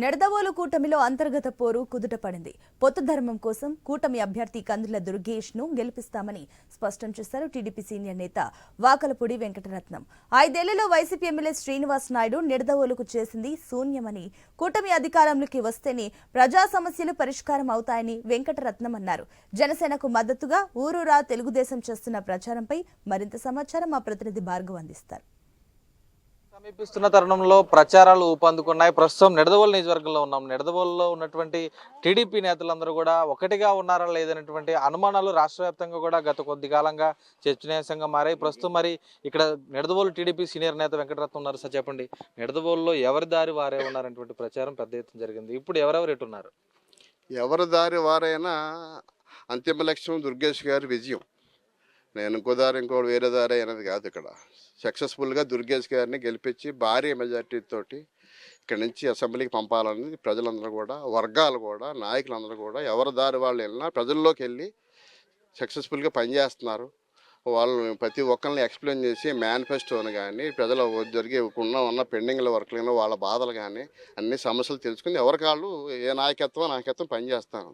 నెడదవోలు కూటమిలో అంతర్గత పోరు కుదుటపడింది పొత్తు ధర్మం కోసం కూటమి అభ్యర్థి కందుల దుర్గేష్ను గెలిపిస్తామని స్పష్టం చేశారు టీడీపీ సీనియర్ నేత వాకలపూడి వెంకటరత్నం. ఐదేళ్ళలో వైసీపీ ఎమ్మెల్యే శ్రీనివాస్ నాయుడు నిడదవోలుకు చేసింది శూన్యమని కూటమి అధికారంలోకి వస్తేనే ప్రజా సమస్యలు పరిష్కారం అవుతాయని వెంకటరత్నం అన్నారు. జనసేనకు మద్దతుగా ఊరూరా తెలుగుదేశం చేస్తున్న ప్రచారంపై మరింత సమాచారం మా ప్రతినిధి భార్గవ్ అందిస్తారు. సమీపిస్తున్న తరుణంలో ప్రచారాలు ఊపందుకున్నాయి. ప్రస్తుతం నిడదవోలు నియోజకవర్గంలో ఉన్నాం. నిడదవోలులో ఉన్నటువంటి టీడీపీ నేతలందరూ కూడా ఒకటిగా ఉన్నారా లేదనేటువంటి అనుమానాలు రాష్ట్ర వ్యాప్తంగా కూడా గత కొద్ది కాలంగా చర్చనీయాంశంగా మారాయి. ప్రస్తుతం మరి ఇక్కడ నిడదవోలు టీడీపీ సీనియర్ నేత వెంకటరత్నం ఉన్నారు సార్ చెప్పండి. నిడదవోలులో ఎవరి దారి వారే ఉన్నారనేటువంటి ప్రచారం పెద్ద ఎత్తున జరిగింది. ఇప్పుడు ఎవరెవరు ఎటు ఉన్నారు? ఎవరి దారి వారైనా అంతిమ లక్ష్యం దుర్గేష్ గారి విజయం. నేను ఇంకో దారి ఇంకో వేరే దారి అనేది కాదు ఇక్కడ. సక్సెస్ఫుల్గా దుర్గేష్ గారిని గెలిపించి భారీ మెజార్టీ తోటి ఇక్కడ నుంచి అసెంబ్లీకి పంపాలని ప్రజలందరూ కూడా వర్గాలు కూడా నాయకులందరూ కూడా ఎవరి దారి వాళ్ళు వెళ్ళినా ప్రజల్లోకి వెళ్ళి సక్సెస్ఫుల్గా పనిచేస్తున్నారు. వాళ్ళు ప్రతి ఒక్కరిని ఎక్స్ప్లెయిన్ చేసి మేనిఫెస్టోని కానీ ప్రజల జరిగే ఉన్న ఉన్న పెండింగ్ల వర్క్లు వాళ్ళ బాధలు కానీ అన్ని సమస్యలు తెలుసుకుని ఎవరి కాళ్ళు ఏ నాయకత్వం నాయకత్వం పనిచేస్తాను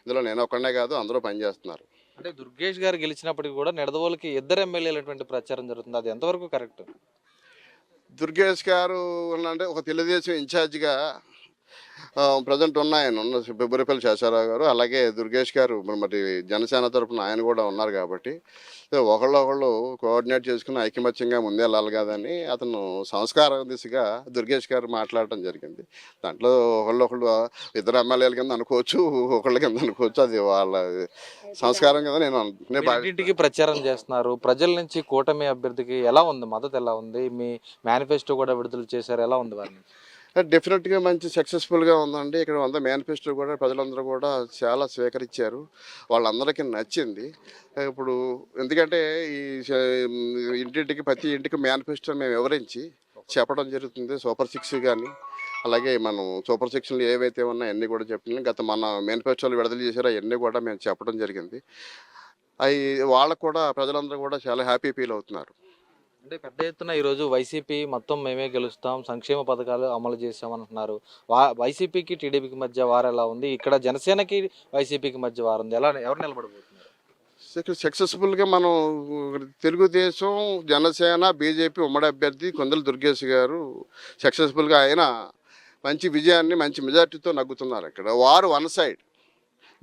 ఇందులో నేను ఒక్కడే కాదు అందరూ పనిచేస్తున్నారు. అంటే దుర్గేష్ గారు గెలిచినప్పటికీ కూడా నిడదవోలుకి ఇద్దరు ఎమ్మెల్యేలటువంటి ప్రచారం జరుగుతుంది. అది ఎంతవరకు కరెక్ట్? దుర్గేష్ గారు అంటే ఒక తెలుగుదేశం ఇన్ఛార్జిగా ప్రజెంట్ ఉన్నాయని ఉన్న బొబ్బరిపల్లి శేషారావు గారు అలాగే దుర్గేష్ గారు మరి జనసేన తరపున ఆయన కూడా ఉన్నారు కాబట్టి ఒకళ్ళు ఒకళ్ళు కోఆర్డినేట్ చేసుకుని ఐకమత్యంగా ముందే వెళ్ళాలి కదని అతను సంస్కారం దిశగా దుర్గేష్ గారు మాట్లాడటం జరిగింది. దాంట్లో ఒకళ్ళు ఒకళ్ళు ఇద్దరు ఎమ్మెల్యేల కింద అనుకోవచ్చు ఒకళ్ళ కింద అనుకోవచ్చు అది వాళ్ళ సంస్కారం కదా నేను అను- ప్రచారం చేస్తున్నారు. ప్రజల నుంచి కూటమి అభ్యర్థికి ఎలా ఉంది? మద్దతు ఎలా ఉంది? మీ మేనిఫెస్టో కూడా విడుదల చేశారు. ఎలా ఉంది వారిని? డెఫినెట్గా మంచి సక్సెస్ఫుల్గా ఉందండి. ఇక్కడ వంద మేనిఫెస్టో కూడా ప్రజలందరూ కూడా చాలా స్వీకరించారు. వాళ్ళందరికీ నచ్చింది. ఇప్పుడు ఎందుకంటే ఈ ఇంటింటికి ప్రతి ఇంటికి మేనిఫెస్టో మేము వివరించి చెప్పడం జరుగుతుంది. సూపర్ సిక్స్ కానీ అలాగే మనం సూపర్ సిక్స్లు ఏవైతే ఉన్నాయో అన్నీ కూడా చెప్పినాం. గత మన మేనిఫెస్టోలు విడుదల చేశారో అవన్నీ కూడా మేము చెప్పడం జరిగింది. అవి వాళ్ళకు కూడా ప్రజలందరూ కూడా చాలా హ్యాపీ ఫీల్ అవుతున్నారు. అంటే పెద్ద ఎత్తున ఈరోజు వైసీపీ మొత్తం మేమే గెలుస్తాం సంక్షేమ పథకాలు అమలు చేస్తామంటున్నారు వా వైసీపీకి టీడీపీకి మధ్య వారు ఎలా ఉంది? ఇక్కడ జనసేనకి వైసీపీకి మధ్య వారు ఉంది. ఎలా ఎవరు నిలబడబోతున్నారు? సక్సెస్ఫుల్గా మనం తెలుగుదేశం జనసేన బీజేపీ ఉమ్మడి అభ్యర్థి కొందరు దుర్గేష్ గారు సక్సెస్ఫుల్గా ఆయన మంచి విజయాన్ని మంచి మెజార్టీతో నగ్గుతున్నారు ఇక్కడ. వారు వన్ సైడ్.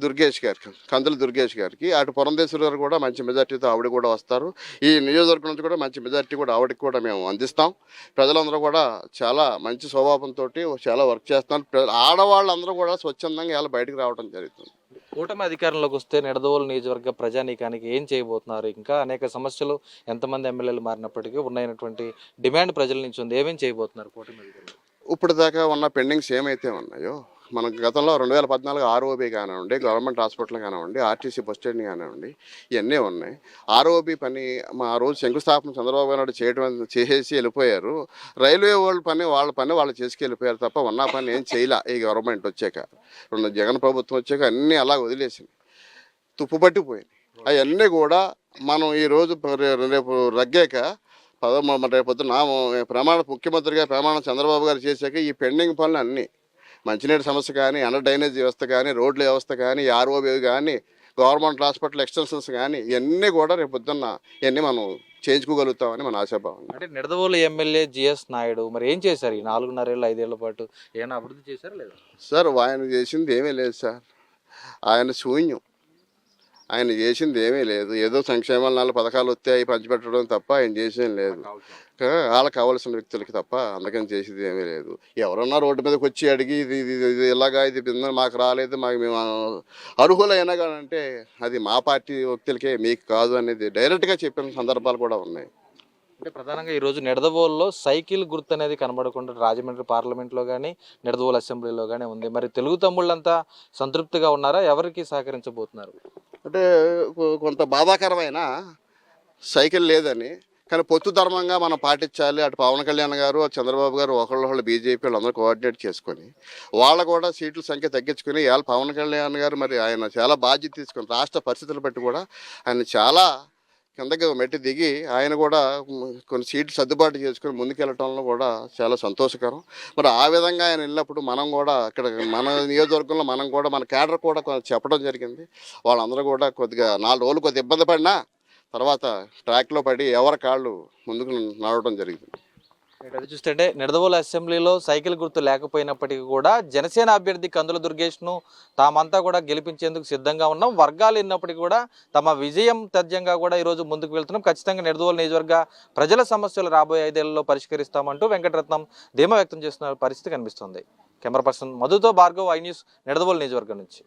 దుర్గేష్ గారికి కందుల దుర్గేష్ గారికి అటు పురంధేశ్వరి గారు కూడా మంచి మెజార్టీతో ఆవిడ కూడా వస్తారు. ఈ నియోజకవర్గం నుంచి కూడా మంచి మెజార్టీ కూడా ఆవిడకి కూడా మేము అందిస్తాం. ప్రజలందరూ కూడా చాలా మంచి స్వభావంతో చాలా వర్క్ చేస్తున్నారు. ఆడవాళ్ళందరూ కూడా స్వచ్ఛందంగా ఇలా బయటకు రావడం జరుగుతుంది. కూటమి అధికారంలోకి వస్తే నిడదవోలు నియోజకవర్గ ప్రజానీకానికి ఏం చేయబోతున్నారు? ఇంకా అనేక సమస్యలు ఎంతమంది ఎమ్మెల్యేలు మారినప్పటికీ ఉన్నాయన్నటువంటి డిమాండ్ ప్రజల నుంచి ఉంది. ఏమేం చేయబోతున్నారు కూటమి అధికారులు? ఇప్పుడు దాకా ఉన్న పెండింగ్స్ ఏమైతే ఉన్నాయో మనకు గతంలో రెండు వేల పద్నాలుగు ఆర్ఓబి కానివ్వండి గవర్నమెంట్ హాస్పిటల్ కానివ్వండి ఆర్టీసీ బస్ స్టాండ్ కానివ్వండి ఇవన్నీ ఉన్నాయి. ఆర్ఓబి పని మా రోజు శంకుస్థాపన చంద్రబాబు నాయుడు చేయడం చేసేసి వెళ్ళిపోయారు. రైల్వే వాళ్ళ పని వాళ్ళ పని వాళ్ళు చేసుకు వెళ్ళిపోయారు తప్ప ఉన్న పని ఏం చేయలే ఈ గవర్నమెంట్ వచ్చాక. రెండు జగన్ ప్రభుత్వం వచ్చాక అన్నీ అలా వదిలేసింది. తుప్పుపట్టిపోయింది అవన్నీ కూడా మనం ఈరోజు రేపు రగ్గాక పదమ రేపు పొద్దున ప్రమాణ ముఖ్యమంత్రిగా ప్రమాణం చంద్రబాబు గారు చేశాక ఈ పెండింగ్ పనులు అన్నీ మంచినీటి సమస్య కానీ అండర్ డ్రైనేజ్ వ్యవస్థ కానీ రోడ్ల వ్యవస్థ కానీ ఆర్ఓబి కానీ గవర్నమెంట్ హాస్పిటల్ ఎక్స్టెన్షన్స్ కానీ ఇవన్నీ కూడా రేపు పొద్దున్న ఇవన్నీ మనం చేయించుకోగలుగుతామని మన ఆశాభావం. అంటే నిడదవోలు ఎమ్మెల్యే జిఎస్ నాయుడు మరి ఏం చేశారు ఈ నాలుగున్నరేళ్ళు ఐదేళ్ళ పాటు? ఏమైనా అభివృద్ధి చేశారా లేదా? సార్ ఆయన చేసింది ఏమీ లేదు సార్. ఆయన శూన్యం. ఆయన చేసింది ఏమీ లేదు. ఏదో సంక్షేమాలు నాలుగు పథకాలు వస్తే అవి పంచిపెట్టడం తప్ప ఆయన చేసేం లేదు. వాళ్ళకి కావాల్సిన వ్యక్తులకి తప్ప అందుకని చేసేది ఏమీ లేదు. ఎవరన్నా రోడ్డు మీదకి వచ్చి అడిగి ఇది ఇది ఇది ఇలాగా ఇది బిందె మాకు రాలేదు మాకు మేము అర్హులైనా కానీ అంటే అది మా పార్టీ వ్యక్తులకే మీకు కాదు అనేది డైరెక్ట్గా చెప్పిన సందర్భాలు కూడా ఉన్నాయి. అంటే ప్రధానంగా ఈ రోజు నిడదవోలులో సైకిల్ గుర్తు అనేది కనబడకుండా రాజమండ్రి పార్లమెంట్లో కానీ నిడదవోలు అసెంబ్లీలో కానీ ఉంది. మరి తెలుగు తమ్ముళ్ళంతా సంతృప్తిగా ఉన్నారా? ఎవరికి సహకరించబోతున్నారు? అంటే కొంత బాధాకరమైన సైకిల్ లేదని. కానీ పొత్తు ధర్మంగా మనం పాటించాలి. అటు పవన్ కళ్యాణ్ గారు చంద్రబాబు గారు ఒకళ్ళొకళ్ళు బీజేపీ వాళ్ళందరూ కోఆర్డినేట్ చేసుకొని వాళ్ళ కూడా సీట్ల సంఖ్య తగ్గించుకుని ఇవాళ పవన్ కళ్యాణ్ గారు మరి ఆయన చాలా బాధ్యత తీసుకొని రాష్ట్ర పరిస్థితులు బట్టి కూడా ఆయన చాలా కిందకి మెట్టి దిగి ఆయన కూడా కొన్ని సీట్లు సర్దుబాటు చేసుకుని ముందుకెళ్ళటంలో కూడా చాలా సంతోషకరం. మరి ఆ విధంగా ఆయన వెళ్ళినప్పుడు మనం కూడా ఇక్కడ మన నియోజకవర్గంలో మనం కూడా మన కేడర్ కూడా చెప్పడం జరిగింది. వాళ్ళందరూ కూడా కొద్దిగా నాలుగు రోజులు కొద్దిగా ఇబ్బంది పడినా తర్వాత ట్రాక్లో పడి ఎవరి కాళ్ళు ముందుకు నడవడం జరిగింది. అది చూస్తుంటే నిడదవోలు అసెంబ్లీలో సైకిల్ గుర్తు లేకపోయినప్పటికీ కూడా జనసేన అభ్యర్థి కందుల దుర్గేష్ను తామంతా కూడా గెలిపించేందుకు సిద్ధంగా ఉన్నాం. వర్గాలు ఎన్నప్పటికీ కూడా తమ విజయం తథ్యంగా కూడా ఈరోజు ముందుకు వెళ్తున్నాం. ఖచ్చితంగా నిడదవోలు నియోజకవర్గ ప్రజల సమస్యలు రాబోయే ఐదేళ్ళలో పరిష్కరిస్తామంటూ వెంకటరత్నం ధీమా వ్యక్తం చేస్తున్న పరిస్థితి కనిపిస్తుంది. కెమెరా పర్సన్ మధుతో భార్గవ్ ఐ న్యూస్ నిడదవోలు నియోజకవర్గం నుంచి.